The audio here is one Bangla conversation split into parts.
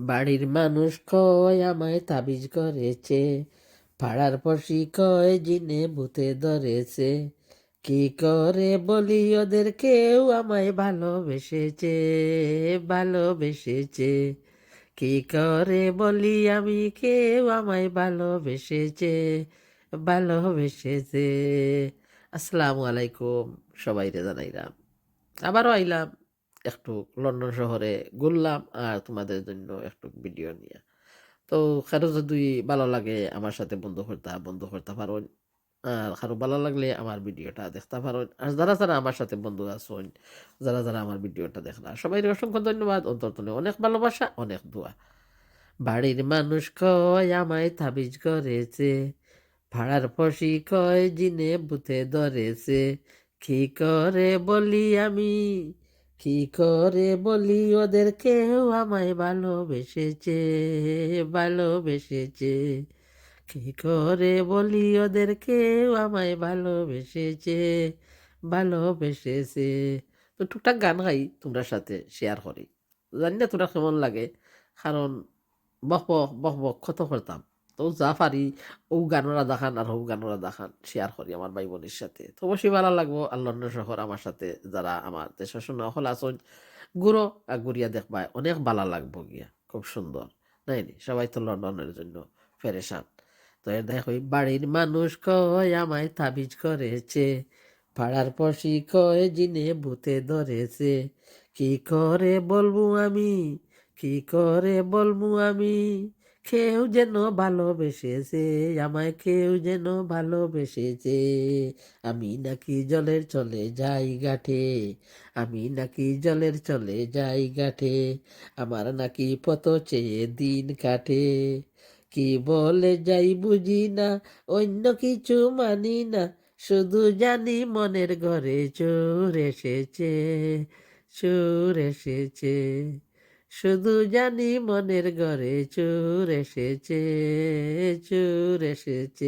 বাড়ির মানুষ কয়, আমায় তাবিজ করেছে। পাড়ার পশি কয়, জিনে ভূতে ধরেছে। কি করে বলি, ওদের কেউ আমায় ভালোবেসেছে ভালোবেসেছে। কি করে বলি, আমি কেউ আমায় ভালোবেসেছে ভালোবেসেছে। আসসালামু আলাইকুম, সবাইরে জানাইলাম। আবারও আইলাম। একটু লন্ডন শহরে ঘুরলাম আর তোমাদের জন্য একটু ভিডিও নিয়ে। তো কারও যদি ভালো লাগে আমার সাথে বন্ধু করতে বন্ধু করতে পারো আর কারও ভালো লাগলে আমার ভিডিওটা দেখতে পারো আর যারা যারা আমার সাথে বন্ধু আছেন যারা যারা আমার ভিডিওটা দেখলা সবাই অসংখ্য ধন্যবাদ। অন্তর্তনে অনেক ভালোবাসা, অনেক দোয়া। বাড়ির মানুষ কয়, আমায় তাবিজ করেছে। ভাড়ার ফসি কয়, জিনে বুথে ধরেছে। কি করে বলি আমি? কি করে বলি ওদের কেউ আমায় ভালোবেসেছে ভালোবেসেছে। কি করে বলি ওদের কেউ আমায় ভালোবেসেছে ভালোবেসেছে। তো টুকটাক গান গাই, তোমরা সাথে শেয়ার করি। জানি না তোমরা কেমন লাগে, কারণ বক বক বক কত করতাম। তো যা পারি ও গানরা দেখান আর ও গানরা দেখান শেয়ার করি আমার ভাই বোনের সাথে। তো অবশ্যই ভালো লাগবো আর লন্ডন শহর আমার সাথে যারা আমার দেশের শোনা হল আসন গুঁড়ো আর গুড়িয়া দেখবায় অনেক ভালো লাগবো গিয়া, খুব সুন্দর। নাই সবাই তো লন্ডনের জন্য ফেরেশান। তো এর দেখো বাড়ির মানুষ কয় আমায় তাবিজ করেছে পাড়ার পশি কয় জিনে ভূতে ধরেছে। কি করে বলব আমি? কি করে বলব আমি? কেউ যেন ভালোবেসেছে, আমায় কেউ যেন ভালোবেসেছে। আমি নাকি জলের চলে যাই গাঠে আমি নাকি জলের চলে যাই গাঠে আমার নাকি পত চেয়ে দিন কাটে। কি বলে যাই বুঝি না, অন্য কিছু মানি না, শুধু জানি মনের ঘরে চোর এসেছে চোর এসেছে। শুধু জানি মনের ঘরে চোর এসেছে চোর এসেছে।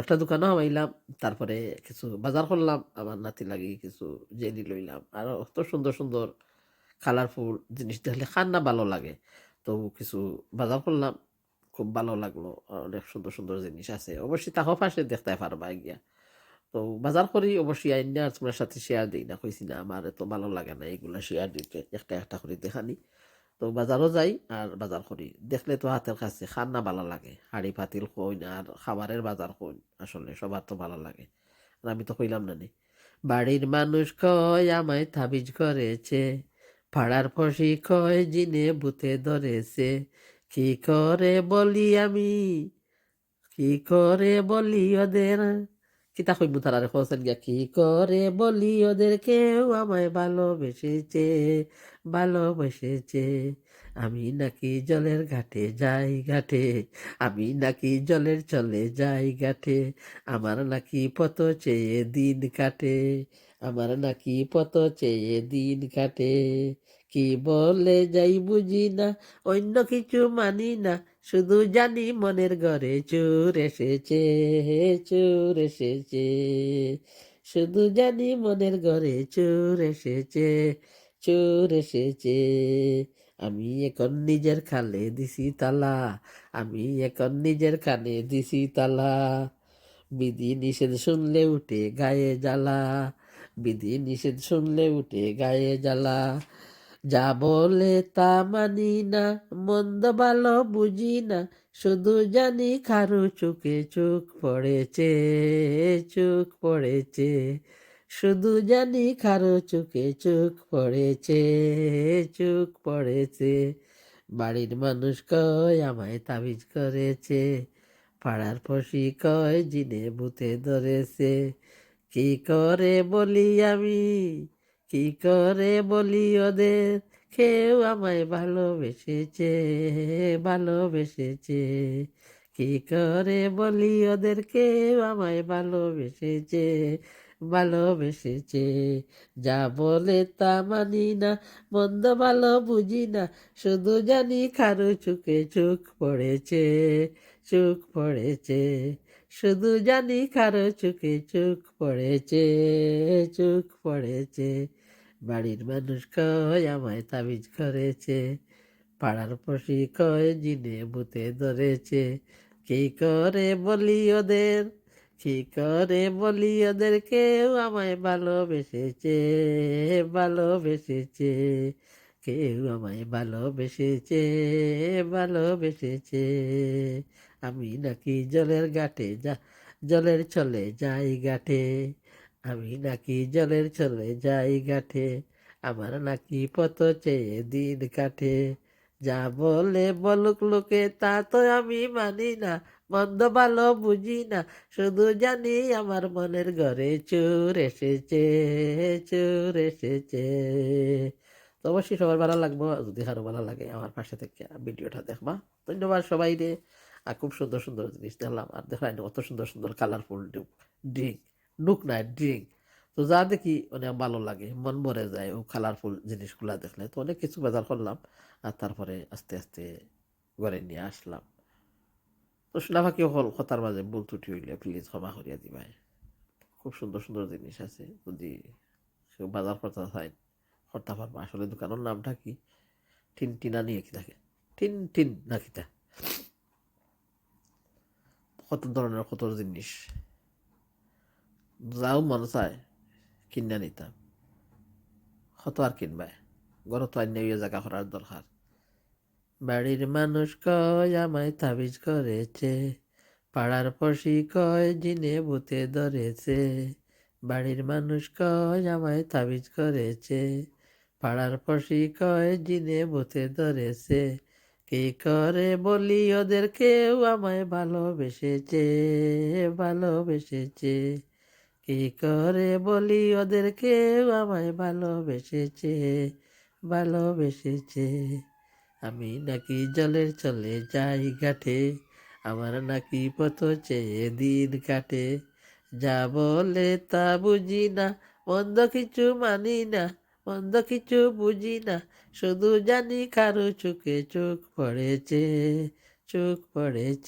একটা দোকানও হামাইলাম, তারপরে কিছু বাজার করলাম আমার নাতি লাগি কিছু জেলি লইলাম। আর অত সুন্দর সুন্দর কালারফুল জিনিস দেখলে খান্না ভালো লাগে। তো কিছু বাজার করলাম, খুব ভালো লাগল, অনেক সুন্দর সুন্দর জিনিস আছে। অবশ্যই তাকেও পাশে দেখতে পারবা গিয়া। তো বাজার করি, অবশ্যই আইন আর তোমার সাথে শেয়ার দিই না, কইছি না, আমার এত ভালো লাগে না এগুলা শেয়ার দিতে, একটা একটা করে দেখানি। তো বাজারও যাই আর বাজার করি। দেখলে তো হাতের কাছে খান্না ভালো লাগে। হাড়ি, পাতিল, কইন আর খাবারের বাজার কইন। আসলে সবার তো ভালো লাগে। আর আমি তো কইলাম না নি। বাড়ির মানুষ কয়, আমায় তাবিজ করেছে। পাড়ার ফসি কয়, জিনে বুতে ধরেছে। কি করে বলি আমি? কি করে বলি ওদের? কিতা কইব তারা খোঁজেন গিয়া, কি করে বলি ওদের কেউ আমায় ভালোবেসেছে ভালোবেসেছে। আমি নাকি জলের ঘাটে যাই ঘাটে, আমি নাকি জলের চলে যাই ঘাটে। আমার নাকি পত চেয়ে দিন কাটে। আমার নাকি পত চেয়ে দিন কাটে। কি বলে যাই বুঝি না, অন্য কিছু মানি না। শুধু জানি মনের ঘরে চোর এসেছে চোর এসেছে। শুধু জানি মনের ঘরে চোর এসেছে চোর এসেছে। আমি এখন নিজের খালে দিছি তালা, আমি এখন নিজের কানে দিছি তালা। বিধি নিষেধ শুনলে উঠে গায়ে জ্বালা। বিধি নিষেধ শুনলে উঠে গায়ে জ্বালা। যা বলে তা মানি না, মন্দ ভালো বুঝি না, শুধু জানি কারও চোখে চোখ পড়েছে চোখ পড়েছে। শুধু জানি কারও চোখে চোখ পড়েছে চোখ পড়েছে। বাড়ির মানুষ কয়, আমায় তাবিজ করেছে। পাড়ার পশি কয়, জিনে ভূতে ধরেছে। কি করে বলি আমি? কি করে বলি ওদের? কেউ আমায় ভালোবেসেছে ভালোবেসেছে। কি করে বলি ওদের? কেউ আমায় ভালোবেসেছে ভালোবেসেছে। যা বলে তা মানি না, মন্দ ভালো বুঝি না, শুধু জানি কারও চোখে চোখ পড়েছে চোখ পড়েছে, শুধু জানি কারও চোখে চোখ পড়েছে চোখ পড়েছে। বাড়ির মানুষ কয়, আমায় তাবিজ করেছে, পাড়ার পশি কয়, জিনে বুতে ধরেছে। কি করে বলি ওদের? কি করে বলি ওদের কেউ আমায় ভালোবেসেছে ভালোবেসেছে। কেউ আমায় ভালোবেসেছে ভালোবেসেছে। আমি নাকি জলের ঘাটে যা, জলের চলে যাই ঘাটে। আমি নাকি জলের চলে যাই ঘাটে, আমার নাকি পত চেয়ে দিন কাটে। যা বলে বলুক লোকে তা তো আমি মানি না মন্দ ভালো বুঝি না, শুধু জানি আমার মনের ঘরে চোর এসেছে চোর এসেছে। তো অবশ্যই সবার ভালো লাগবো, যদি কারও ভালো লাগে আমার পাশে থেকে ভিডিওটা দেখবা। ধন্যবাদ সবাই রে। আর খুব সুন্দর সুন্দর জিনিস দেখলাম, আর দেখলাম কত সুন্দর সুন্দর কালারফুল ড্রিঙ্ক ডুক না ড্রিঙ্ক তো যা দেখি অনেক ভালো লাগে, মন ভরে যায় ও কালারফুল জিনিসগুলা দেখলে। তো অনেক কিছু বাজার করলাম, আর তারপরে আস্তে আস্তে ঘরে নিয়ে আসলাম। তো হল, কথার মাঝে ভুল ত্রুটি হইলে প্লিজ ক্ষমা করিয়া দিবাই। খুব সুন্দর সুন্দর জিনিস আছে। যদি কেউ বাজার করতে চায়, করতে পারব আসলে দোকানের নামটা কি? টিন টিনা নিয়ে কি থাকে? টিন টিন না কিতা কত ধরনের, কত জিনিস। যাও মন চায়, কিনা নিতাম। কত আর কিনবাই? ঘর তো আন্য জায়গা করার দরকার। বাড়ির মানুষ কয়, আমায় তাবিজ করেছে। পাড়ার পশি কয়, জিনে ভূতে ধরেছে। বাড়ির মানুষ কয়, আমায় তাবিজ করেছে। পাড়ার পশি কয়, জিনে ভূতে ধরেছে। কি করে বলি, ওদের কেউ আমায় ভালোবেসেছে ভালোবেসেছে। কি করে বলি, ওদের কেউ আমায় ভালোবেসেছে ভালোবেসেছে। আমি নাকি জলের চলে যাই ঘাটে, আমার নাকি পথ চেয়ে দিন কাটে। যা বলে তা বুঝি না, মন্দ কিছু মানি না, মন্দ কিছু বুঝি না, শুধু জানি কারও চোখে চোখ পড়েছে চোখ পড়েছে।